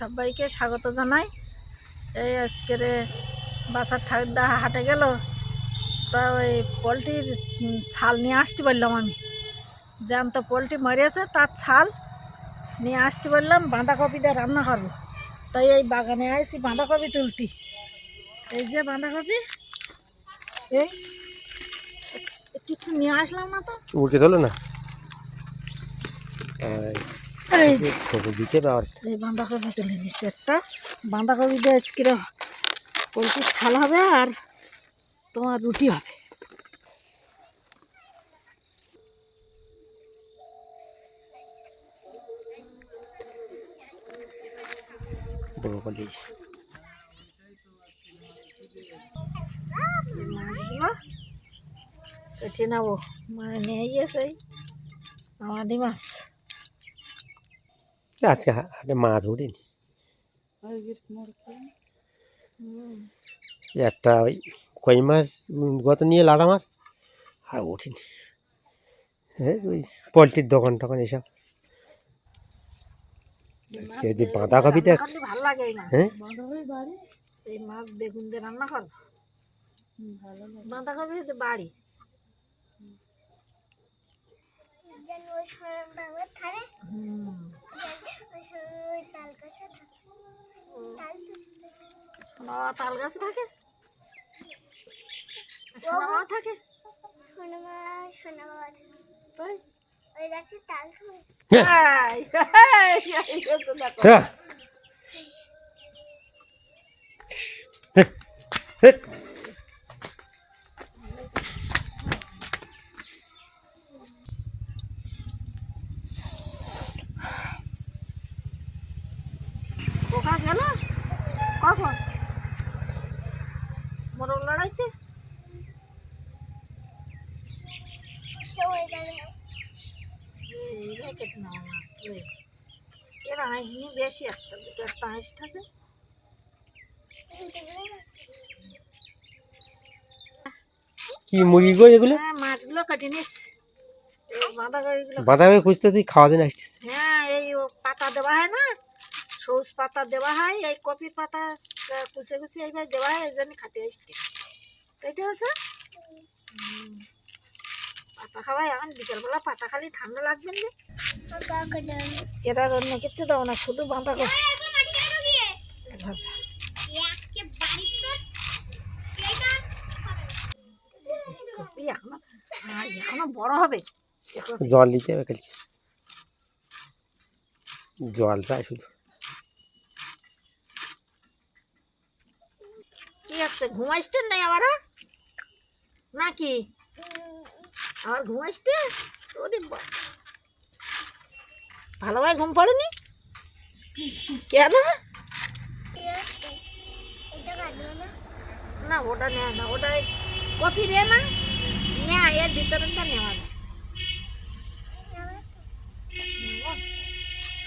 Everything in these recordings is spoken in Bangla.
সবাইকে স্বাগত জানাই। এই আজকের বাসার ঠাকুরদা হাটে গেল। তা ওই পোলট্রির ছাল নিয়ে আসতে বললাম আমি। জ্যান্ত পোলট্রি মরেছে তার ছাল নিয়ে আসতে বললাম বাঁধাকপি দিয়ে রান্না করব। তাই এই বাগানে আইছি বাঁধাকপি তুলতি। এই যে বাঁধাকপি এই কিছু নিয়ে আসলাম না তো? উড়কে তোলো না? এই যে এই বাঁধাকপি তুলে নিচ্ছে একটা। বাঁধাকপি দিয়ে আজকে পোলট্রির ছাল হবে আর তোমার রুটি হবে। ব্রোকলি মাছগুলো কেটে নেব। মানে নিয়ে গিয়েছে। এই মাছ আজকে হাটে মাছ হুম, একটা ওই কই মাছ গত নিয়ে লাড়া মাছ আর ওঠেনি হ্যাঁ ওই পোলট্রির দোকান টোকান এসব। আজকে যে বাঁধাকপি দেখ ভালো লাগে হ্যাঁ? এই মাছ বেগুন দিয়ে রান্না কর। বাঁধাকপি বাড়ি। হুম। সোনামা তাল গাছে থাকে। সোনামা থাকে তাই হ্যাঁ, এই, এই, এই হচ্ছে দেখো। হ্যাঁ। হ্যাঁ, পোকা গেল কখন মোরগ লড়াইতে? কেটে মাছ। এরা হাঁস নিয়ে বেশি একটা দুটো একটা হাঁস থাকে। কি মুরগি গো এগুলো? হ্যাঁ মাছগুলো কেটে নিস। বাঁধাকপি খুঁজতে তুই খাওয়া দিন আসছিস। হ্যাঁ এই ও পাতা দেওয়া হয় না? সবুজ পাতা দেওয়া হয়, এই কপি পাতা কুচে কুচে এইবার দেওয়া হয়, এই জন্য খাতে আসছে। তাই তো আছে পাতা খাওয়াই এখন, বিকেলবেলা পাতা খালি ঠান্ডা লাগবে না এরা অন্য কিছু দাও না, শুধু বাঁধা কপি হবে। জল দিতে হবে জল চাই শুধু। কি আছে ঘুমাইতে নাই আবার হ্যাঁ? নাকি আবার ঘুমাইতে ওরে। ভালোভাবে ঘুম পড়েনি কেন না, ওটা নেয় না ওটা কফি রে না, নেয়, এর ভিতরটা নেওয়া নেব?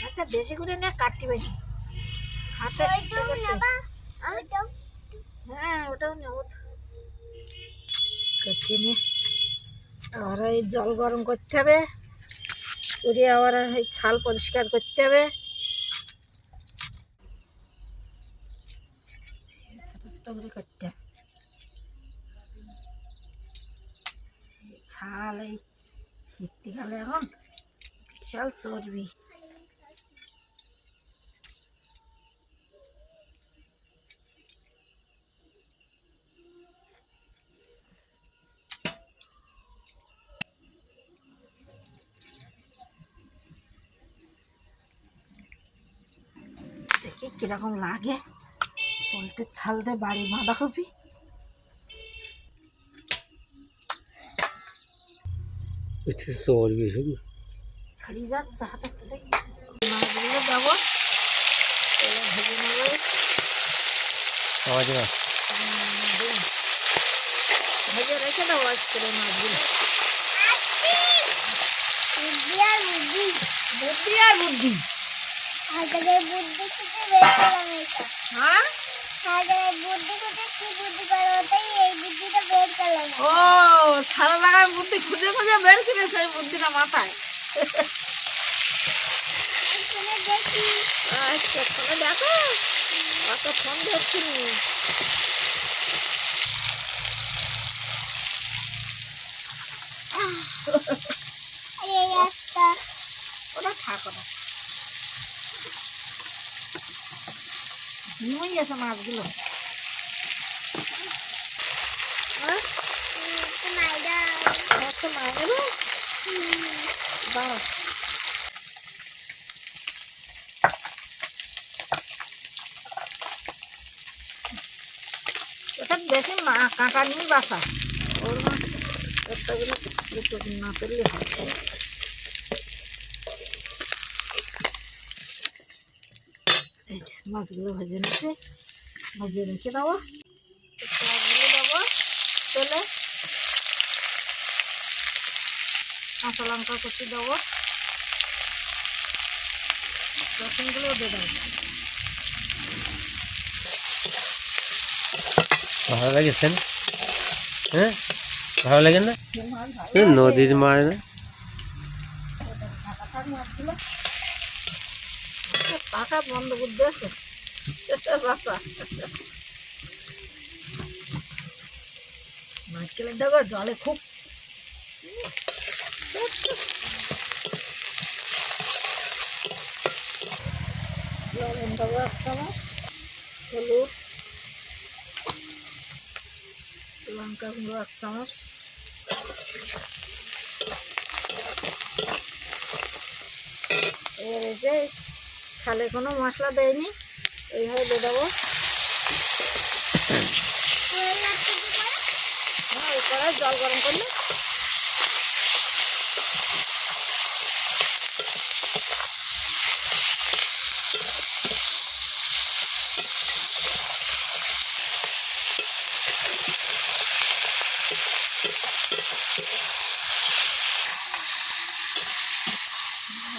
আচ্ছা বেশি করে নে কাটতে পারি হাতে হ্যাঁ ওটাও আবার এই জল গরম করতে হবে। করে আবার এই ছাল পরিষ্কার করতে হবে। করতে ছাল এই শীতকালে এখন বিশাল চর্বি। কীরকম লাগে? পোলট্রির ছাল দিয়ে বাড়ি বাঁধাকপি একটু শুধু ছাড়িয়ে যাচ্ছে হাতে তুলে মাছগুলো দেবো। এবার ভেজে নেব। আওয়াজ না। ভেজে রেখে দেবো আজকে মাছগুলো। বুদ্ধি আর বুদ্ধি। হাজারের বুদ্ধি শুধু বের করলাম এটা। হ্যাঁ? হাজারের বুদ্ধি খুঁজে কি বুদ্ধি করে ওটাই এই বুদ্ধিটা বের করলাম। ও সারা লাগায় বুদ্ধি খুঁজে খুঁজে বের করে সেই বুদ্ধিটা মাথায়। দেখি। আচ্ছা তুমি দেখো। অত ফোন দেখছি ওটা থাকো না মাছ দেবো? দাঁড়াও। এটা বেশি মা কাঁটা নিয়ে বাসা ওর মাছ না পেলে হয় এই যে মাছগুলো ভেজে নিচ্ছে ভেজে রেখে দেবো মাছগুলো দেবো। তেলে কাঁচা লঙ্কা কুচি দেবো। রসুনগুলো দিয়ে দেবো। ভালো লাগেছে হ্যাঁ? ভালো লাগে না? নদীর মাছ। না টাকা বন্ধ করতে আছে দেখো জলে খুব। এক চামচ হলুদ, লঙ্কা গুঁড়ো এক চামচ এই যে ছালে কোনো মশলা দেয়নি। এইভাবে দিয়ে দেবো। হ্যাঁ কড়াই জল গরম করলে।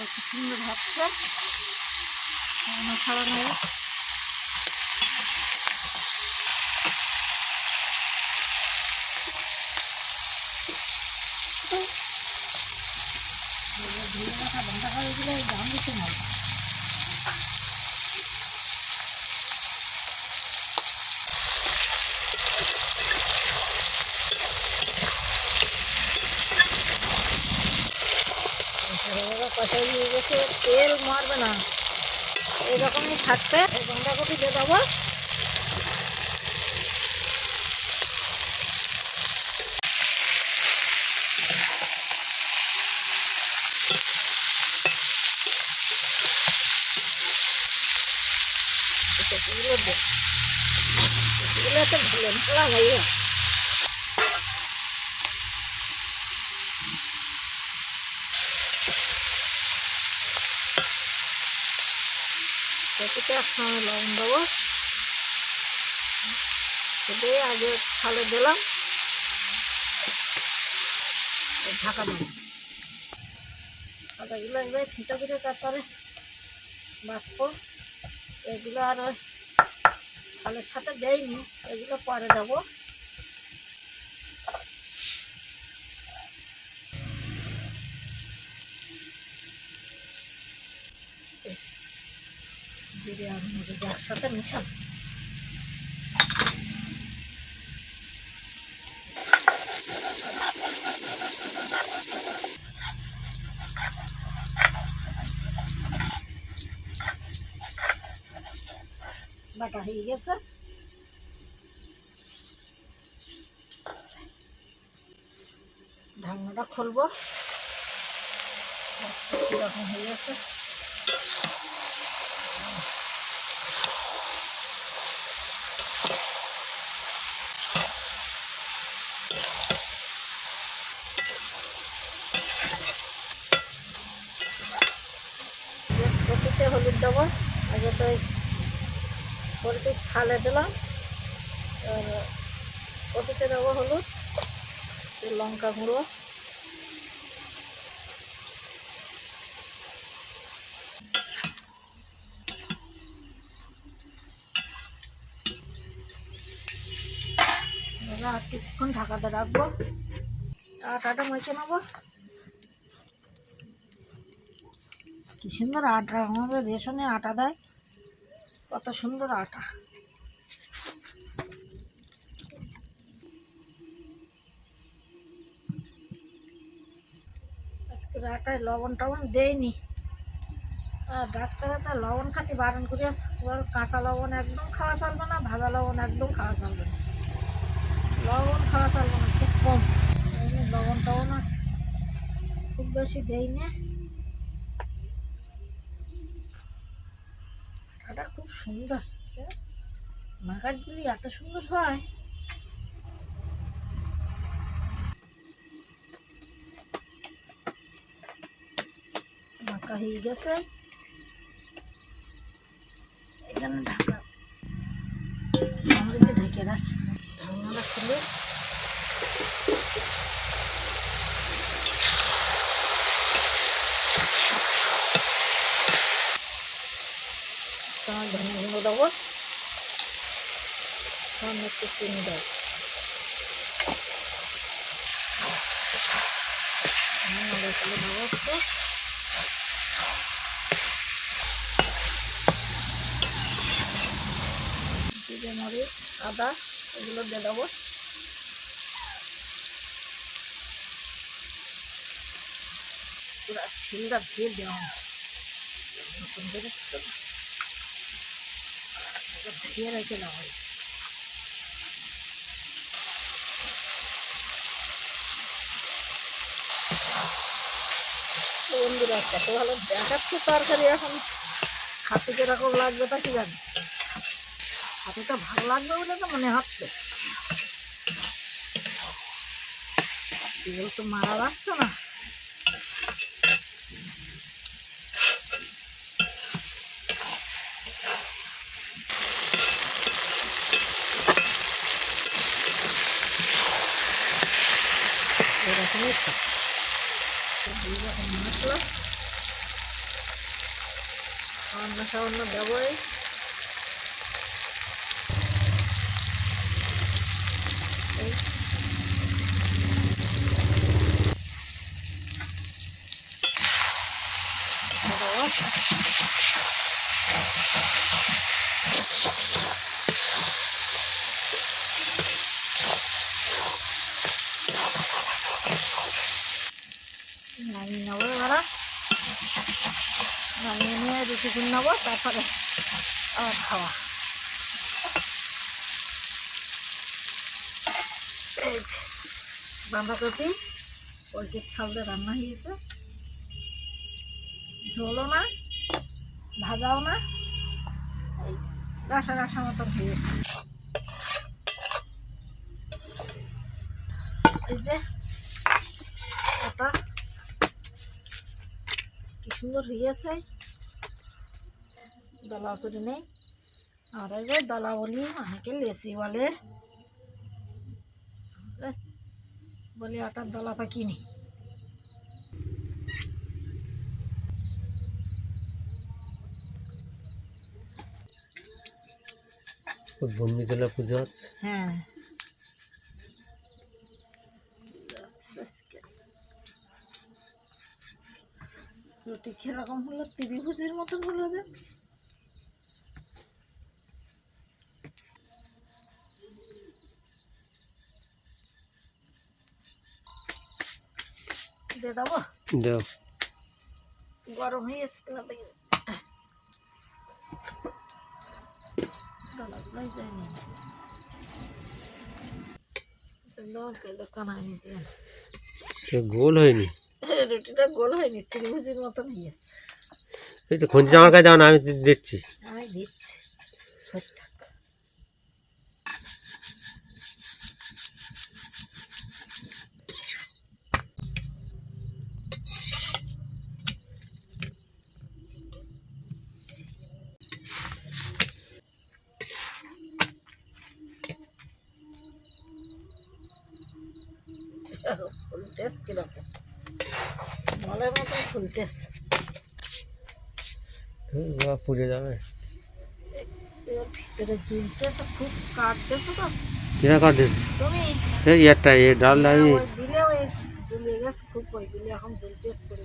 একটু সুন্দর ভাবছে। ছাড়া নেই দাম দিতে নাই কষাই দিয়ে গেছে তেল মারবে না। এরকমই থাকবে। এই বন্ধাকপি দিয়ে দেবো। এগুলো ভালো ভালো কপিতে একসঙ্গে লবণ দেবো। দিয়ে আগে ছালে দিলাম। ঢাকা দেবো আদাগুলো এবার ফিটা ফিটে তারপরে বাঁচবো। এগুলো আর ছালের সাথে দেয়নি এগুলো পরে দেবো। জিরে মরিচ একসাথে মিশান বাটা হয়ে গেছে। ঢাকনাটা খুলবো। কীরকম হয়ে গেছে। হলুদ দেবো। আগে তো ওই পোলট্রির ছালে দিলাম। কপিতে দেবো হলুদ লঙ্কা গুঁড়ো। আর কিছুক্ষণ ঢাকাতে রাখব। আটাটা মেখে নেব। কি সুন্দর আটা, আমাদের রেশনে আটা দেয়। কত সুন্দর আটা। আজকের আটায় লবণ টবণ দেয়নি আর ডাক্তারে তো লবণ খাতে বারণ করে কাঁচা লবণ একদম খাওয়া চলবে না, ভাজা লবণ একদম খাওয়া চলবে না। লবণ খাওয়া চলবে না, খুব কম। লবণ টবণ খুব বেশি দেই না এটা খুব সুন্দর মাকার যদি এত সুন্দর হয় মাকা হয়ে গেছে এখানে ঢাকা ঢেকে রাখি ঢাকনাটা খুলে তোমার ধনে গুঁড়ো দেবো সামনে একটু চিনি একটু জিরে, মরিচ, আদা, এগুলো দিয়ে দেবো। পুরা শিলটা দিয়ে দেওয়া নতুন করে ধুয়ে রেখে দেওয়া হয় বন্ধুরা, কত ভালো দেখাচ্ছে তরকারি এখন। হাতে কীরকম লাগবে তা কি জানি। হাতে তো ভালো লাগবে বলে তো মনে হচ্ছে। এগুলো তো মারা যাচ্ছে না। এরকমই তো। মশলা। সামান্য সামান্য দেবই এই দেবো। নামিয়ে নেব এবার নামিয়ে রুটি নেব, তারপরে আবার খাওয়া বাঁধাকপি, পোলট্রির ছাল দিয়ে রান্না হয়েছে। ঝোলও না, ভাজাও না, এই রসা রসা মতন হয়েছে। এই যে এটা কি সুন্দর হয়েছে। দলা করে নেই। আর যে দলা বলি অনেকে লেসি বলে। বলি আটার দলা পাকি নেই বন্দিতলা পুজো হচ্ছে হ্যাঁ। রুটি কীরকম হলো? ত্রিভুজের মতন হলো যে। দেবো? দেও গরম হয়ে এসছে কিনা দেখি গলাগুলোই যায়নি গোল হয়নি। রুটিটা গোল হয়নি ত্রিভুজের মতন হয়েছে এই তো খঞ্জি আমার কাছে দাও না আমি তো দেখছি আমি দিচ্ছি সরে থাক ফুলতেস কীরকম মলের ধুর, পুড়ে যাবে। ভিতরে খুব কাটতেছে তো। কিরা কাটে তুমি? এই একটা এ ডাল লাগিয়ে আমি ওই দিলে গেছে খুব ওই দিলে এখন জ্বলতেছে করে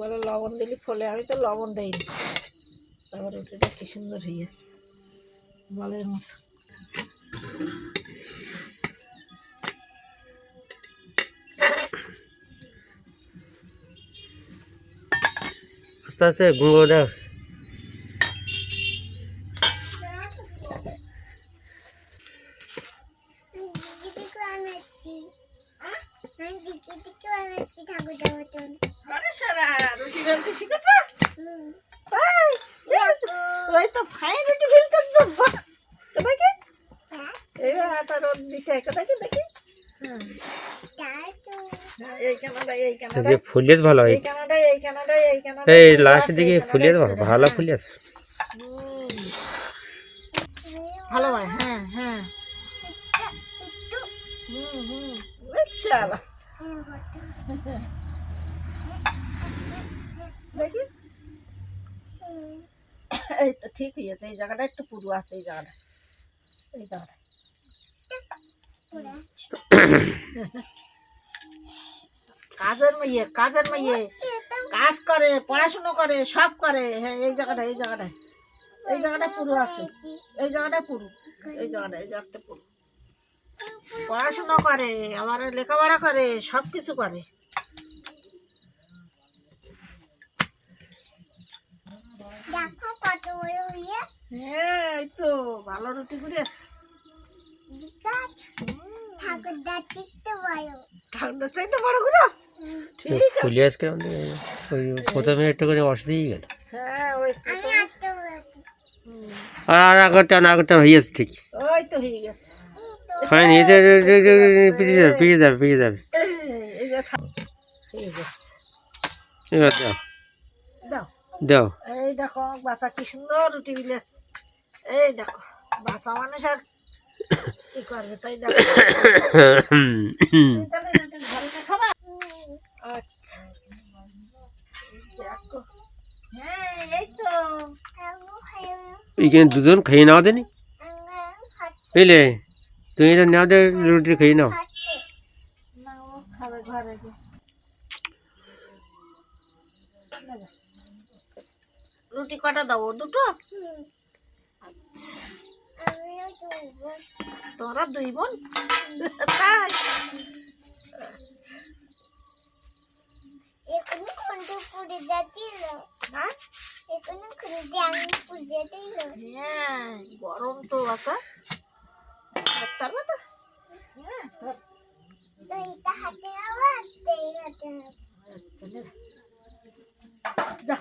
বলে লবণ দিলি ফলে, আমি তো লবণ দেইনি। তারপর রুটিটা কি সুন্দর হয়ে গেছে, বলের মতো। আস্তে আস্তে, গুঁড়ো ফুলিয়ে ভালো হয়। এই কানাডা এই কানাডা এই কানাডা এই লাস্টের দিকে ফুলিয়ে দেবো ভালো ফুলি আছে। ভালো হয় হ্যাঁ হ্যাঁ। হুম হুম শালা দেখি এই তো ঠিক হয়েছে এই জায়গাটা একটু পুরু আছে এই জায়গাটা। এই জায়গাটা। কাজের মেয়ে কাজের মেয়ে। কাজ করে পড়াশুনো করে সব করে। হ্যাঁ এই জায়গাটা এই জায়গাটায়। এই জায়গাটা পুরো আছে। এই জায়গাটা পুরো। এই জায়গাটা এই জায়গাটা পুরো। পড়াশুনো করে আবার লেখাপড়া করে সব কিছু করে। হয়ে এই তো ভালো রুটি করে গাছ ঠাকুর দা চিকতে বড়। ঠান্ডা চাইতে বড় করে ফুলি আজকে আমাদের ওই প্রথমে একটু করে অসুবিধাই গেল। হ্যাঁ আর আর আগতে না আগতে হয়ে যাচ্ছে ঠিক। ওই তো হয়ে গেছে। হয় নি পিছিয়ে যাবে পিছিয়ে যাবে পিছিয়ে যাবে। গেছে। এবার দাও। দাও। দাও। এই দেখো বাসা কি সুন্দর রুটি বিলেস। এই দেখো বাসা মানুষ আর কি করবে তাই দেখো তুমি তাহলে রুটি ঘরে খাবা আচ্ছা। হ্যাঁ এইখানে দুজন খেয়ে নাও দেনি। বুঝলে তুমি এটা নাও দে রুটি খেয়ে নাও। রুটি কটা দাও দুটো? তোরা দুই বোন? তাই এখনও খুঁজে পুড়ে যাচ্ছিল। হ্যাঁ এখনও খুঁজে আমি পুড়ে দিল হ্যাঁ গরম তো বাচ্চা পারবে তো হ্যাঁ। তো এটা হাতে আবার এই হাতে আচ্ছা, যা।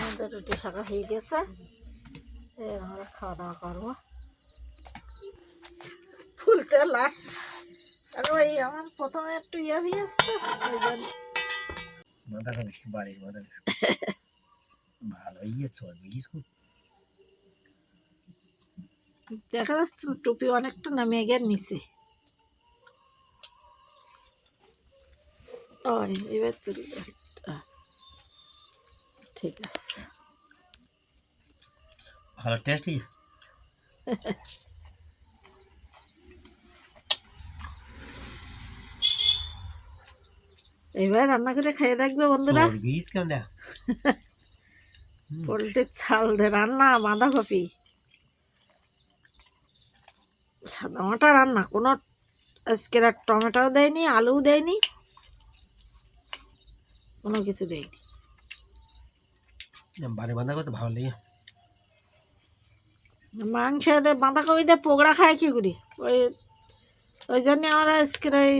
আমাদের রুটি শাকা হয়ে গেছে। আমরা খাওয়া দাওয়া করব। ফুলতে লাস্ট আর ওই আমার প্রথমে একটু ইয়ে হয়ে আসতো বাড়ির ভালো দেখা যাচ্ছে টুপি অনেকটা নামিয়ে গিয়ে নিচে। এবার তুলি। ঠিক আছে। ভালো টেস্টি এবার রান্না করে খেয়ে দেখবে বন্ধুরা। পোলট্রির ছাল দিয়ে রান্না বাঁধাকপি। সাদামাটা রান্না কোনো আজকে আর টমেটোও দেয়নি আলুও দেয়নি কোনো কিছু দেয়নি। বাড়ি বাঁধাকপি তো ভালো লাগে। মাংস দিয়ে বাঁধাকপি দিয়ে পোগড়া খায় কি করি? ওই ওই জন্যে আমরা আজকে ওই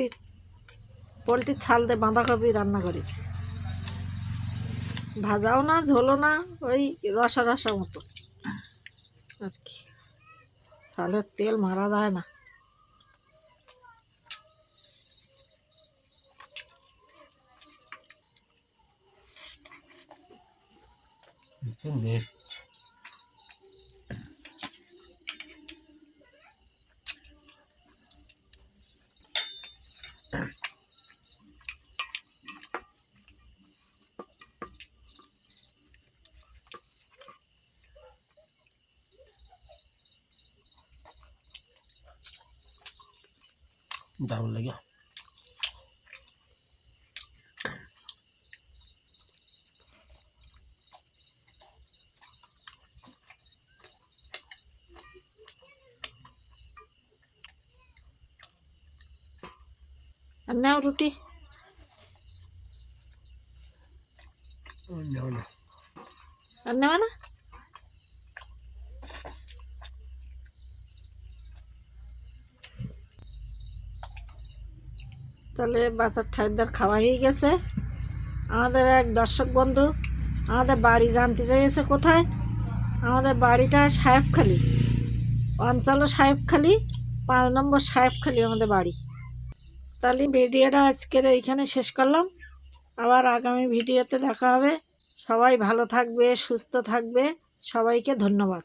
পোলট্রির ছাল দিয়ে বাঁধাকপি রান্না করেছি। ভাজাও না, ঝোলও না, ওই রসা রসা মতো। আর কি। ছালের তেল মারা যায় না। নে दाम लगे আর নাও রুটি। আর নেওয়া না। তাহলে বাসার ঠাইদার খাওয়া হয়ে গেছে। আমাদের এক দর্শক বন্ধু আমাদের বাড়ি জানতে চাইছে কোথায়? আমাদের বাড়িটা সাহেবখালি। অঞ্চল সাহেবখালি পাঁচ নম্বর সাহেবখালি আমাদের বাড়ি। তাহলে ভিডিওটা আজকের এইখানে শেষ করলাম। আবার আগামী ভিডিওতে দেখা হবে। সবাই ভালো থাকবে, সুস্থ থাকবে। সবাইকে ধন্যবাদ।